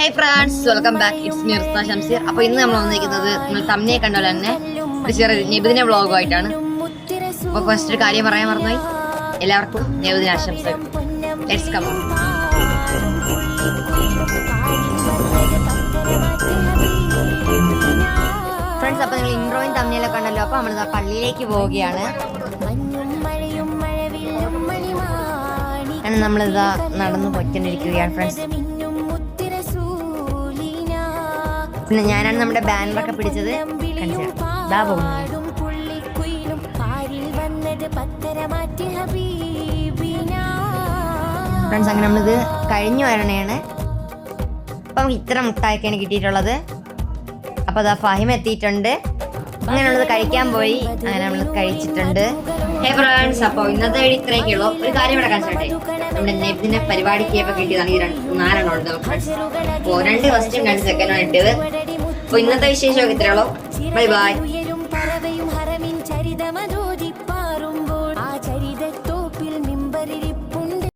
Hey friends welcome back it's Mirtha Shamseer അപ്പോൾ ഇന്ന് നമ്മൾ വന്നിരിക്കുന്നത് നമ്മൾ തമ്മിയെ കണ്ടോ തന്നെ ചെറിയ നിബിദിന വ്ളോഗുമായിട്ടാണ് അപ്പോൾ ഫസ്റ്റ് ഒരു കാര്യം പറയാൻ മറന്നുപോയി. എല്ലാവർക്കും നിബിദിന ആശംസകൾ. ലെറ്റ്സ് കം ഫ്രണ്ട്സ് അപ്പോൾ നിങ്ങൾ ഇൻട്രോയും തമ്മിലൊക്കെ കണ്ടല്ലോ. അപ്പോൾ നമ്മൾ പള്ളിയിലേക്ക് പോവുകയാണ്. നമ്മളിതാ നടന്നു പൊയ്ക്കൊണ്ടിരിക്കുകയാണ് ഫ്രണ്ട്സ് പിന്നെ ഞാനാണ് നമ്മുടെ ബാനറൊക്കെ പിടിച്ചത്. ദാ ഫ്രണ്ട്സ് അങ്ങനെ നമ്മളിത് കഴിഞ്ഞു വരണേണ് അപ്പം ഇത്ര മുട്ടായൊക്കെയാണ് കിട്ടിയിട്ടുള്ളത്. അപ്പോൾ അതാ ഫഹിം എത്തിയിട്ടുണ്ട്. അങ്ങനെയുള്ളത് കഴിക്കാൻ പോയി. അങ്ങനെ നമ്മൾ കഴിച്ചിട്ടുണ്ട്. ഹേ ഫ്രണ്ട്സ് അപ്പോൾ ഇന്നത്തെ വഴി ഇത്രയൊക്കെ ഉള്ളൂ. ഒരു കാര്യം ഇവിടെ കാണിച്ചോട്ടെ? നമ്മുടെ നെബിനെ പരിപാടിക്ക് ഇപ്പോൾ കിട്ടിയതാണ് ഈ രണ്ട് നാലെണ്ണം ഉണ്ട് നമുക്ക് അപ്പോൾ രണ്ട് ഫസ്റ്റും രണ്ട് സെക്കൻഡും കിട്ടിയത് അപ്പോൾ ഇന്നത്തെ വിശേഷമൊക്കെ ഇത്രയുള്ളൂ ബൈ ബൈ പറവയും ഹരമിൻ ചരിതമധു